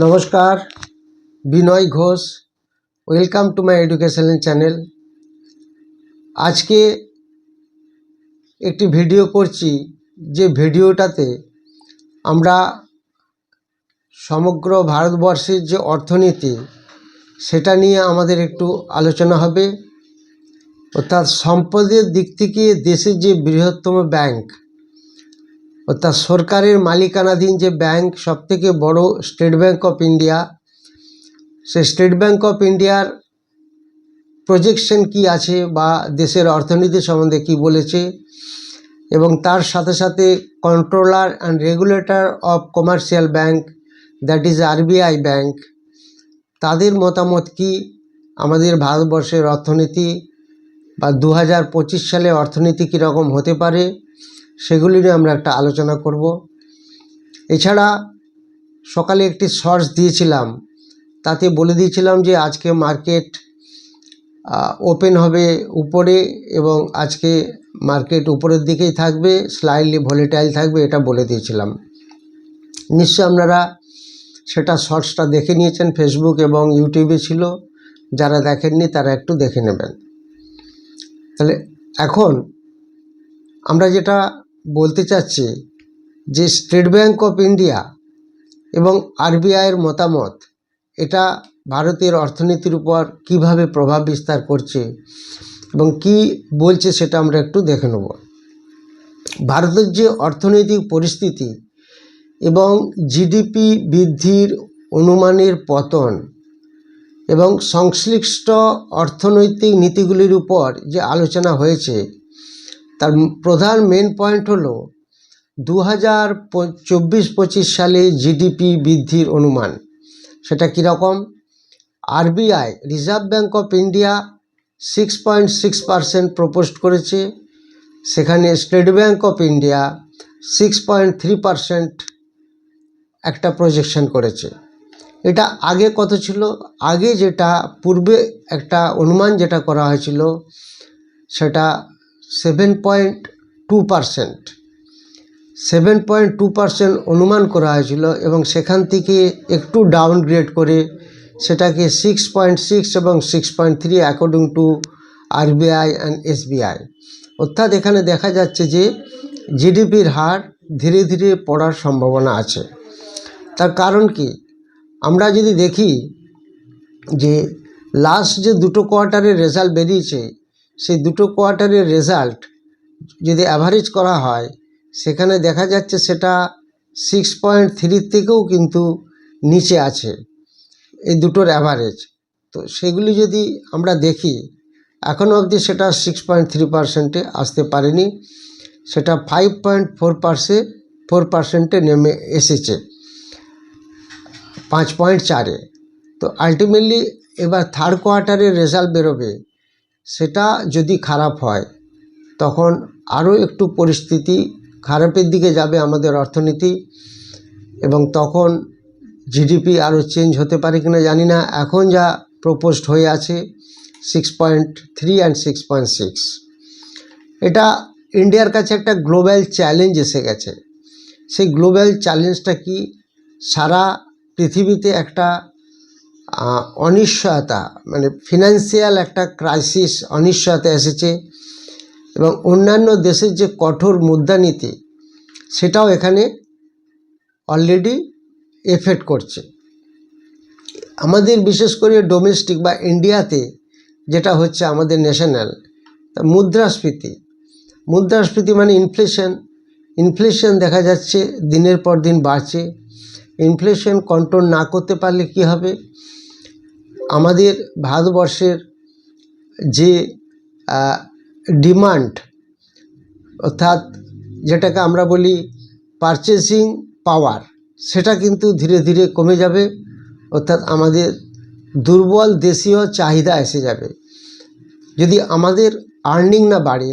নমস্কার, Binoy Ghosh, welcome to my educational channel. আজকে একটি ভিডিও করছি, যে ভিডিওটাতে আমরা সমগ্র ভারতবর্ষের যে অর্থনীতি, সেটা নিয়ে আমাদের একটু আলোচনা হবে। অর্থাৎ সম্পদের দিক থেকে দেশের যে বৃহত্তম ব্যাংক অর্থাৎ সরকারের মালিকানাধীন যে ব্যাংক, সবথেকে বড় স্টেট ব্যাংক অফ ইন্ডিয়া সে স্টেট ব্যাংক অফ ইন্ডিয়ার প্রজেকশন কি আছে বা দেশের অর্থনীতি সম্বন্ধে কি বলেছে? এবং তার সাথে সাথে controller and regulator of commercial bank that is RBI bank তাদের মতামত কি? আমাদের ভারতবর্ষের অর্থনীতি বা দু হাজার পঁচিশ সালে অর্থনীতি কীরকম হতে পারে? সেগুলি নিয়ে আমরা একটা আলোচনা করব। এছাড়া সকালে একটি শর্টস দিয়েছিলাম, তাতে বলে দিয়েছিলাম যে আজকে মার্কেট ওপেন হবে উপরে এবং আজকে মার্কেট উপরের দিকেই থাকবে স্লাইডলি ভলিটাইল থাকবে এটা বলে দিয়েছিলাম। নিশ্চয় আপনারা সেটা শর্টসটা দেখে নিয়েছেন ফেসবুক এবং ইউটিউবে ছিল। যারা দেখেননি তারা একটু দেখে নেবেন। তাহলে এখন আমরা যেটা বলতে চাচ্ছে যে স্টেট ব্যাঙ্ক অফ ইন্ডিয়া এবং আরবিআইয়ের মতামত, এটা ভারতের অর্থনীতির উপর কীভাবে প্রভাব বিস্তার করছে এবং কি বলছে সেটা আমরা একটু দেখে নেব। ভারতের যে অর্থনৈতিক পরিস্থিতি এবং জিডিপি বৃদ্ধির অনুমানের পতন এবং সংশ্লিষ্ট অর্থনৈতিক নীতিগুলির উপর যে আলোচনা হয়েছে তার প্রধান মেন পয়েন্ট হলো দু হাজার চব্বিশ পঁচিশ সালে জিডিপি বৃদ্ধির অনুমান। সেটা কীরকম RBI reserve bank of India six point six percent proposed করেছে। সেখানে state bank of India six point three percent একটা প্রজেকশন করেছে। এটা আগে কত ছিল? আগে যেটা, পূর্বে একটা অনুমান যেটা করা হয়েছিল, সেটা seven point two percent seven point two percent অনুমান করা হয়েছিল এবং সেখান থেকে একটু ডাউনগ্রেড করে সেটাকে সিক্স পয়েন্ট সিক্স এবং six point three according to RBI and SBI অর্থাৎ এখানে দেখা যাচ্ছে যে জিডিপির হার ধীরে ধীরে পড়ার সম্ভাবনা আছে। তার কারণ কি? আমরা যদি দেখি যে লাস্ট যে দুটো কোয়ার্টারের রেজাল্ট বেরিয়েছে সেই দুটো কোয়ার্টারের রেজাল্ট যদি অ্যাভারেজ করা হয়, সেখানে দেখা যাচ্ছে সেটা সিক্স পয়েন্ট থ্রির থেকেও কিন্তু নিচে আছে এই দুটোর অ্যাভারেজ তো সেগুলি যদি আমরা দেখি এখনও অবধি সেটা সিক্স পয়েন্ট থ্রি পার্সেন্টে আসতে পারেনি, সেটা five point four percent four পার্সেন্টে নেমে এসেছে পাঁচ পয়েন্ট চারে। তো আলটিমেটলি এবার থার্ড কোয়ার্টারের রেজাল্ট বেরোবে। সেটা যদি খারাপ হয়, তখন আরও একটু পরিস্থিতি খারাপের দিকে যাবে আমাদের অর্থনীতি এবং তখন জিডিপি আরও চেঞ্জ হতে পারে কি না জানি না। এখন যা প্রপোজড হয়ে আছে six point three and six point six এটা ইন্ডিয়ার কাছে একটা গ্লোবাল চ্যালেঞ্জ এসে গেছে। সেই গ্লোবাল চ্যালেঞ্জটা কি? সারা পৃথিবীতে একটা অনিশ্চয়তা মানে ফিনান্সিয়াল একটা ক্রাইসিস অনিশ্চয়তা এসেছে এবং অন্যান্য দেশের যে কঠোর মুদ্রানীতি সেটাও এখানে অলরেডি এফেক্ট করছে। আমাদের বিশেষ করে ডোমেস্টিক বা ইন্ডিয়াতে যেটা হচ্ছে আমাদের ন্যাশনাল মুদ্রাস্ফীতি। মুদ্রাস্ফীতি মানে ইনফ্লেশন ইনফ্লেশন দেখা যাচ্ছে, দিনের পর দিন বাড়ছে। ইনফ্লেশন কন্ট্রোল না করতে পারলে কি হবে? আমাদের ভারতবর্ষের যে ডিমান্ড অর্থাৎ যেটাকে আমরা বলি পারচেসিং পাওয়ার সেটা কিন্তু ধীরে ধীরে কমে যাবে, অর্থাৎ আমাদের দুর্বল দেশীয় চাহিদা এসে যাবে। যদি আমাদের আর্নিং না বাড়ে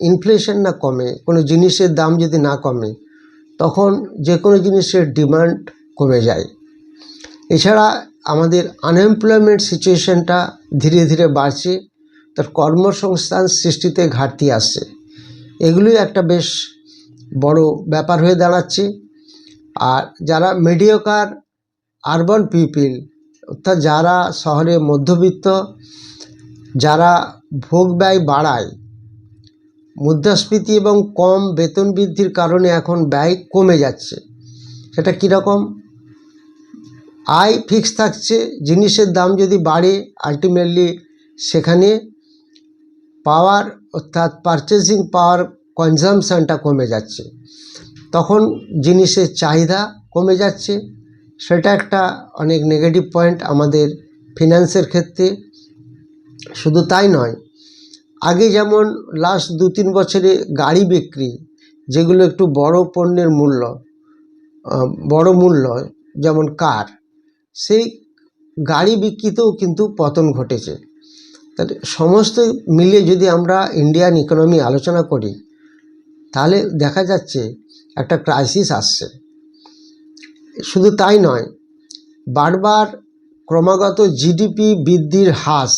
ইনফ্লেশন না কমে, কোনো জিনিসের দাম যদি না কমে, তখন যে কোনো জিনিসের ডিমান্ড কমে যায়। এছাড়া আমাদের আনএমপ্লয়মেন্ট সিচুয়েশানটা ধীরে ধীরে বাড়ছে, তার কর্মসংস্থান সৃষ্টিতে ঘাটতি আসছে এগুলোই একটা বেশ বড় ব্যাপার হয়ে দাঁড়াচ্ছে। আর যারা মিডিয়কার আরবান পিপিল অর্থাৎ যারা শহরে মধ্যবিত্ত, যারা ভোগ ব্যয় বাড়ায় মুদ্রাস্ফীতি এবং কম বেতন বৃদ্ধির কারণে এখন ব্যয় কমে যাচ্ছে। সেটা কীরকম? আয় ফিক্স থাকছে, জিনিসের দাম যদি বাড়ে আলটিমেটলি সেখানে পাওয়ার অর্থাৎ পারচেসিং পাওয়ার কনজামশানটা কমে যাচ্ছে। তখন জিনিসের চাহিদা কমে যাচ্ছে। সেটা একটা অনেক নেগেটিভ পয়েন্ট আমাদের ফিনান্সের ক্ষেত্রে। শুধু তাই নয়, আগে যেমন লাস্ট দু তিন বছরে গাড়ি বিক্রি, যেগুলো একটু বড় পণ্যের মূল্য বড় মূল্য, যেমন কার সেই গাড়ি বিক্রিতেও কিন্তু পতন ঘটেছে। তাহলে সমস্ত মিলিয়ে যদি আমরা ইন্ডিয়ান ইকোনমি আলোচনা করি, তাহলে দেখা যাচ্ছে একটা ক্রাইসিস আসছে। শুধু তাই নয়, বারবার ক্রমাগত জিডিপি বৃদ্ধির হ্রাস,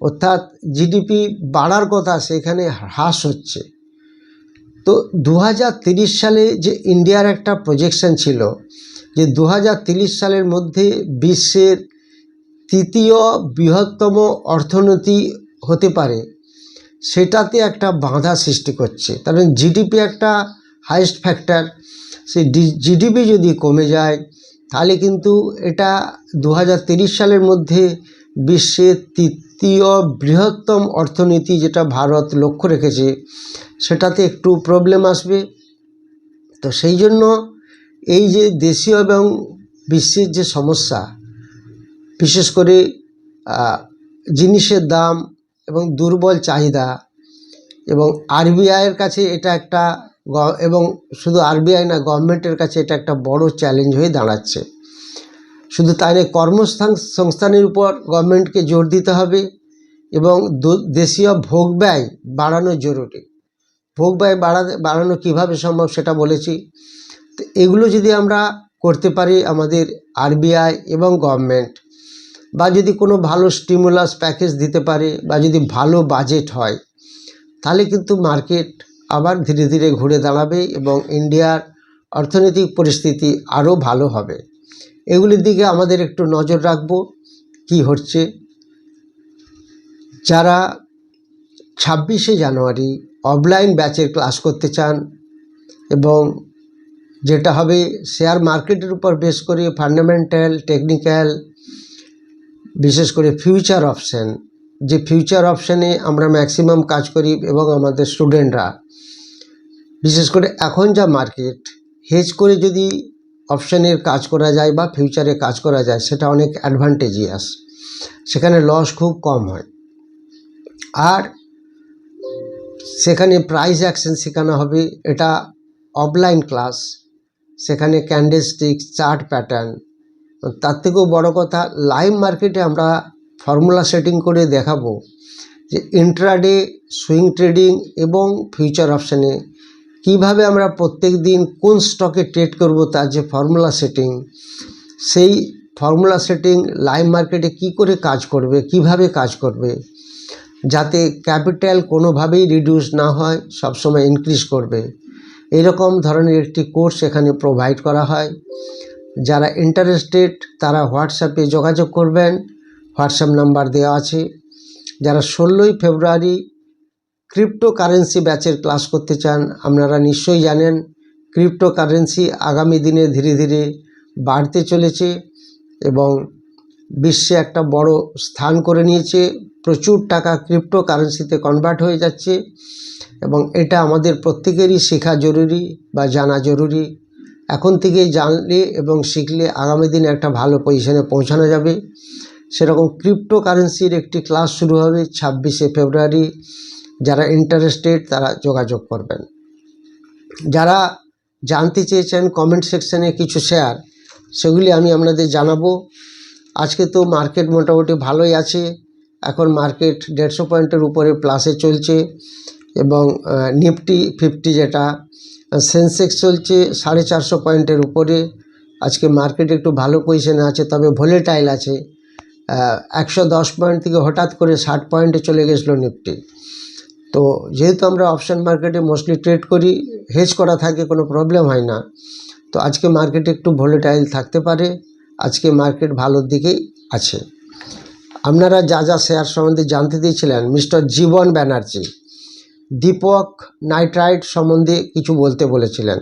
অর্থাৎ জিডিপি বাড়ার কথা সেখানে হ্রাস হচ্ছে। তো দু সালে যে ইন্ডিয়ার একটা প্রজেকশন ছিল যে দু সালের মধ্যে বিশ্বের তৃতীয় বৃহত্তম অর্থনীতি হতে পারে, সেটাতে একটা বাধা সৃষ্টি করছে। কারণ জিডিপি একটা হাইস্ট ফ্যাক্টর সেই জিডিপি যদি কমে যায়, তাহলে কিন্তু এটা দু সালের মধ্যে বিশ্বের তৃতীয় বৃহত্তম অর্থনীতি যেটা ভারত লক্ষ্য রেখেছে, সেটাতে একটু প্রবলেম আসবে। তো সেই জন্য এই যে দেশীয় এবং বিশ্বের যে সমস্যা, বিশেষ করে জিনিসের দাম এবং দুর্বল চাহিদা এবং আরবিআইয়ের কাছে এটা একটা এবং শুধু আরবিআই না গভর্নমেন্টের কাছে এটা একটা বড় চ্যালেঞ্জ হয়ে দাঁড়াচ্ছে। শুধু তাই নয়, কর্মস্থান সংস্থানের উপর গভর্নমেন্টকে জোর দিতে হবে এবং দেশীয় ভোগ ব্যয় বাড়ানো জরুরি। ভোগ ব্যয় বাড়াতে, বাড়ানো কীভাবে সম্ভব সেটা বলেছি। তো এগুলো যদি আমরা করতে পারি আমাদের আরবিআই এবং গভর্নমেন্ট বা যদি কোনো ভালো স্টিমুলাস প্যাকেজ দিতে পারে বা যদি ভালো বাজেট হয়, তাহলে কিন্তু মার্কেট আবার ধীরে ধীরে ঘুরে দাঁড়াবে এবং ইন্ডিয়ার অর্থনৈতিক পরিস্থিতি আরও ভালো হবে। এগুলির দিকে আমাদের একটু নজর রাখব, কি হচ্ছে। যারা ছাব্বিশে জানুয়ারি অফলাইন ব্যাচের ক্লাস করতে চান এবং যেটা হবে শেয়ার মার্কেটের উপর বেস করে ফান্ডামেন্টাল টেকনিক্যাল বিশেষ করে ফিউচার অপশান যে ফিউচার অপশানে আমরা ম্যাক্সিমাম কাজ করি এবং আমাদের স্টুডেন্টরা বিশেষ করে এখন যা মার্কেট হেজ করে যদি অপশানের কাজ করা যায় বা ফিউচারে কাজ করা যায়, সেটা অনেক অ্যাডভান্টেজিয়াস সেখানে লস খুব কম হয়। আর সেখানে প্রাইস অ্যাকশন শেখানো হবে, এটা অফলাইন ক্লাস সেখানে ক্যান্ডেলস্টিক চার্ট প্যাটার্ন তার থেকেও বড় কথা লাইভ মার্কেটে আমরা ফর্মুলা সেটিং করে দেখাবো যে ইন্ট্রাডে সুইং ট্রেডিং এবং ফিউচার অপশানে কীভাবে আমরা প্রত্যেক দিন কোন স্টকে ট্রেড করব তার যে ফর্মুলা সেটিং সেই ফর্মুলা সেটিং লাইভ মার্কেটে কি করে কাজ করবে, কীভাবে কাজ করবে, যাতে ক্যাপিটাল কোনোভাবেই রিডিউস না হয়, সবসময় ইনক্রিজ করবে। এরকম ধরনের একটি কোর্স এখানে প্রোভাইড করা হয়। যারা ইন্টারেস্টেড তারা হোয়াটসঅ্যাপে যোগাযোগ করবেন। হোয়াটসঅ্যাপ নাম্বার দেওয়া আছে। যারা ষোলোই ফেব্রুয়ারি ক্রিপ্টো কারেন্সি ব্যাচের ক্লাস করতে চান, আপনারা নিশ্চয়ই জানেন ক্রিপ্টো কারেন্সি আগামী দিনে ধীরে ধীরে বাড়তে চলেছে এবং বিশ্বে একটা বড় স্থান করে নিয়েছে। প্রচুর টাকা ক্রিপ্টো কারেন্সিতে কনভার্ট হয়ে যাচ্ছে। এবং এটা আমাদের প্রত্যেকেরই শেখা জরুরি বা জানা জরুরি। এখন থেকেই জানলে এবং শিখলে আগামী দিনে একটা ভালো পজিশনে পৌঁছানো যাবে। সেরকম ক্রিপ্টো কারেন্সির একটি ক্লাস শুরু হবে ছাব্বিশে ফেব্রুয়ারি। যারা ইন্টারেস্টেড তারা যোগাযোগ করবেন। যারা জানতে চেয়েছেন কমেন্ট সেকশানে কিছু শেয়ার সেগুলি আমি আপনাদের জানাব। আজকে তো মার্কেট মোটামুটি ভালোই আছে। এখন মার্কেট দেড়শো পয়েন্টের উপরে প্লাসে চলছে। এবং নিফটি ফিফটি যেটা সেন্সেক্স চলছে সাড়ে চারশো পয়েন্টের উপরে। আজকে মার্কেট একটু ভালো পজিশনে আছে, তবে ভোলেটাইল আছে। একশো দশ পয়েন্ট থেকে হঠাৎ করে ষাট পয়েন্টে চলে গেছিল নিফটি। তো যেহেতু আমরা অপশান মার্কেটে মোস্টলি ট্রেড করি, হেজ করা থাকে, কোনো প্রবলেম হয় না। তো আজকে মার্কেটে একটু ভোলেটাইল থাকতে পারে। আজকে মার্কেট ভালোর দিকেই আছে। আপনারা যা যা শেয়ার সম্বন্ধে জানতে দিয়েছিলেন, মিস্টার জীবন ব্যানার্জি। দীপক নাইট্রাইট সম্বন্ধে কিছু বলতে বলেছিলেন।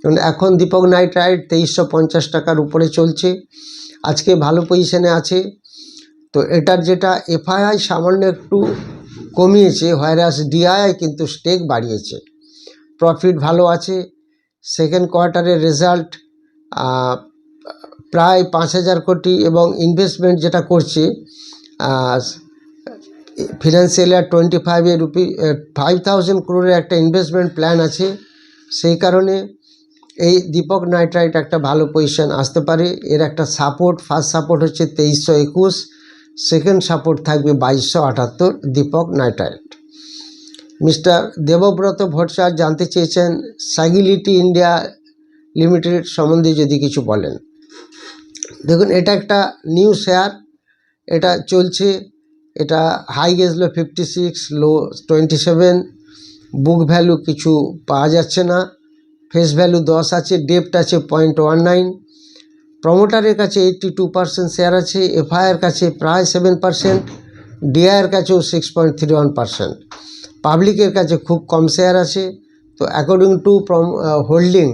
কারণ এখন দীপক নাইট্রাইট তেইশশো পঞ্চাশ টাকার উপরে চলছে, আজকে ভালো পজিশনে আছে। তো এটার যেটা এফআইআই সামান্য একটু কমিয়েছে হোয়ারাস ডিআইআই কিন্তু স্টেক বাড়িয়েছে। প্রফিট ভালো আছে, সেকেন্ড কোয়ার্টারের রেজাল্ট প্রায় পাঁচ হাজার কোটি এবং ইনভেস্টমেন্ট যেটা করছে ফিনান্সিয়াল টোয়েন্টি ফাইভে রুপি ফাইভ থাউজেন্ড ক্রোরের একটা ইনভেস্টমেন্ট প্ল্যান আছে। সেই কারণে এই দীপক নাইট্রাইট একটা ভালো পজিশন আসতে পারে। এর একটা সাপোর্ট ফার্স্ট সাপোর্ট হচ্ছে তেইশশো একুশ সেকেন্ড সাপোর্ট থাকবে বাইশশো আটাত্তর দীপক নাইট্রাইট মিস্টার দেবব্রত ভট্টাচার্য জানতে চেয়েছেন সাইগিলিটি ইন্ডিয়া লিমিটেড সম্বন্ধে যদি কিছু বলেন। দেখুন, এটা একটা নিউ শেয়ার এটা চলছে। এটা হাই গেছিল fifty six low twenty seven book value কিছু পাওয়া যাচ্ছে না ফেস ভ্যালু দশ আছে ডেপ্ট আছে পয়েন্ট ওয়ান নাইন প্রমোটারের কাছে এইট্টি টু পার্সেন্ট শেয়ার আছে এফআইআর কাছে প্রায় সেভেন পার্সেন্ট ডিআইয়ের কাছেও six point three one percent পাবলিকের কাছে খুব কম শেয়ার আছে, তো according to holding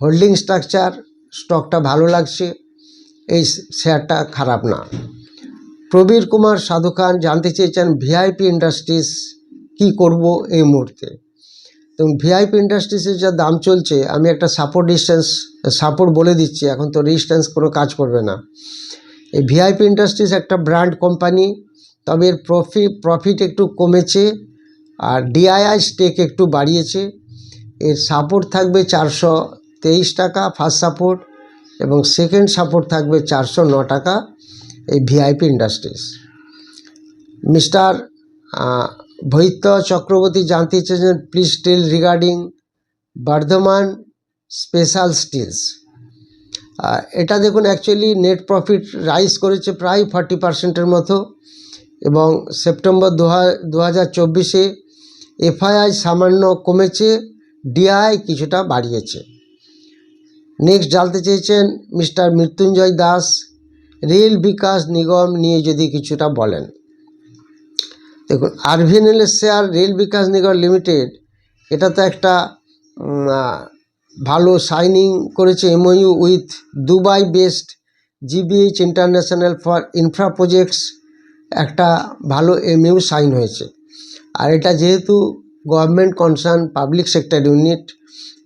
holding structure স্টকটা ভালো লাগছে, এই শেয়ারটা খারাপ না। প্রবীর কুমার সাধু খান জানতে চেয়েছেন ভিআইপি ইন্ডাস্ট্রিজ কি করব এই মুহূর্তে। এবং ভিআইপি ইন্ডাস্ট্রিজের যা দাম চলছে, আমি একটা সাপোর্ট ডিস্টেন্স সাপোর্ট বলে দিচ্ছি, এখন তো রেজিস্ট্যান্স কোনো কাজ করবে না। এই ভিআইপি ইন্ডাস্ট্রিজ একটা ব্র্যান্ড কোম্পানি তবে এর প্রফিট প্রফিট একটু কমেছে, আর ডিআইআই স্টেক একটু বাড়িয়েছে। এর সাপোর্ট থাকবে চারশো তেইশ টাকা ফার্স্ট সাপোর্ট এবং সেকেন্ড সাপোর্ট থাকবে চারশো ন টাকা। এই VIP industries mister Baidya Chakraborty জানতে চেয়েছেন please tell regarding Bardhaman special steels এটা দেখুন অ্যাকচুয়ালি নেট প্রফিট রাইজ করেছে প্রায় ফর্টি পার্সেন্টের মতো এবং সেপ্টেম্বর দু হাজার চব্বিশে এফআইআই সামান্য কমেছে ডিআই কিছুটা বাড়িয়েছে। নেক্সট জানতে চেয়েছেন মিস্টার মৃত্যুঞ্জয় দাস রেল বিকাশ নিগম নিয়ে যদি কিছুটা বলেন। দেখুন আরভিএনএলের share rail Vikas Nigam limited, এটা তো একটা ভালো সাইনিং করেছে MOU with Dubai based GBH international for infra projects, একটা ভালো এমইউ সাইন হয়েছে। আর এটা যেহেতু government concern public sector unit,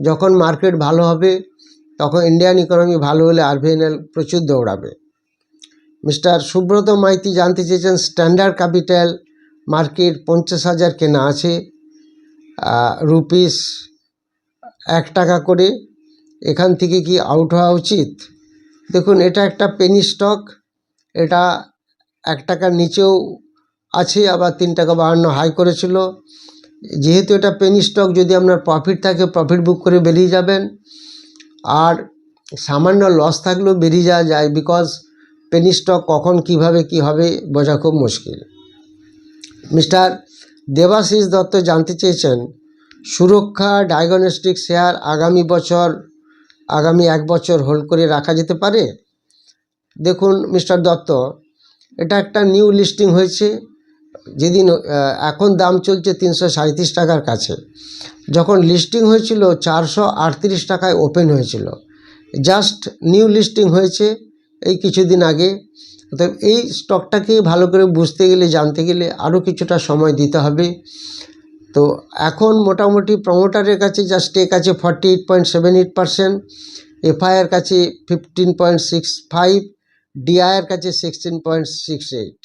যখন মার্কেট ভালো হবে, তখন ইন্ডিয়ান ইকোনমি ভালো হলে আরভিএনএল প্রচুর দৌড়াবে। মিস্টার সুব্রত মাইতি জানতে চেয়েছেন, স্ট্যান্ডার্ড ক্যাপিটাল মার্কেট পঞ্চাশ হাজার কেনা আছে রুপিস এক টাকা করে, এখান থেকে কি আউট হওয়া উচিত? দেখুন, এটা একটা পেনি স্টক এটা এক টাকার নিচেও আছে, আবার তিন টাকা বাহান্ন হাই করেছিল। যেহেতু এটা পেনি স্টক যদি আপনার প্রফিট থাকে প্রফিট বুক করে বেরিয়ে যাবেন। আর সামান্য লস থাকলেও বেরিয়ে যাওয়া যায় বিকজ পেনি স্টক কখন কীভাবে কি হবে বোঝা খুব মুশকিল। মিস্টার দেবাশিস দত্ত জানতে চেয়েছেন, সুরক্ষা ডায়াগনস্টিক শেয়ার আগামী বছর, আগামী এক বছর হোল্ড করে রাখা যেতে পারে? দেখুন মিস্টার দত্ত, এটা একটা নিউ লিস্টিং হয়েছে, যেদিন এখন দাম চলছে তিনশো সাঁত্রিশ টাকার কাছে। যখন লিস্টিং হয়েছিল চারশো আটত্রিশ টাকায় ওপেন হয়েছিল। জাস্ট নিউ লিস্টিং হয়েছে এই কিছুদিন আগে। তো এই স্টকটাকে ভালো করে বুঝতে গেলে, জানতে গেলে আরও কিছুটা সময় দিতে হবে। তো এখন মোটামুটি প্রমোটারের কাছে যা স্টেক আছে forty eight point seven eight percent FIR কাছে ফিফটিন পয়েন্ট সিক্স ফাইভ ডিআইয়ের কাছে সিক্সটিন পয়েন্ট সিক্স এইট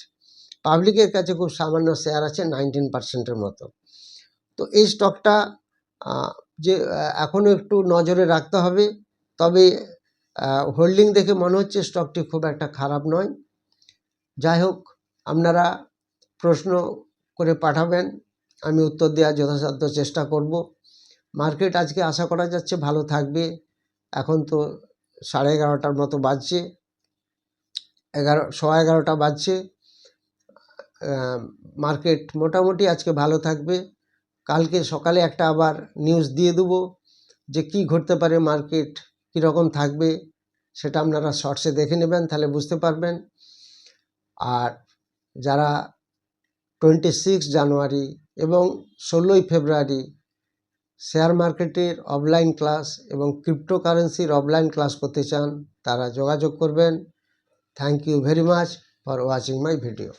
পাবলিকের কাছে খুব সামান্য শেয়ার আছে নাইনটিন পার্সেন্টের মতো। তো এই স্টকটা যে এখনও একটু নজরে রাখতে হবে। তবে হোল্ডিং দেখে মনে হচ্ছে স্টকটি খুব একটা খারাপ নয়। যাই হোক, আপনারা প্রশ্ন করে পাঠাবেন, আমি উত্তর দেওয়ার যথাসাধ্য চেষ্টা করব। মার্কেট আজকে আশা করা যাচ্ছে ভালো থাকবে। এখন তো সাড়ে এগারোটার মতো বাজছে। এগারো, সোয়া এগারোটা বাজছে। মার্কেট মোটামুটি আজকে ভালো থাকবে। কালকে সকালে একটা আবার নিউজ দিয়ে দেবো যে কি ঘটতে পারে মার্কেট। কীরকম থাকবে সেটা আপনারা শর্টসে দেখে নেবেন, তাহলে বুঝতে পারবেন। আর যারা টোয়েন্টি সিক্স জানুয়ারি এবং ষোলোই ফেব্রুয়ারি শেয়ার মার্কেটের অফলাইন ক্লাস এবং ক্রিপ্টোকারেন্সির অফলাইন ক্লাস করতে চান, তারা যোগাযোগ করবেন। Thank you very much for watching my video.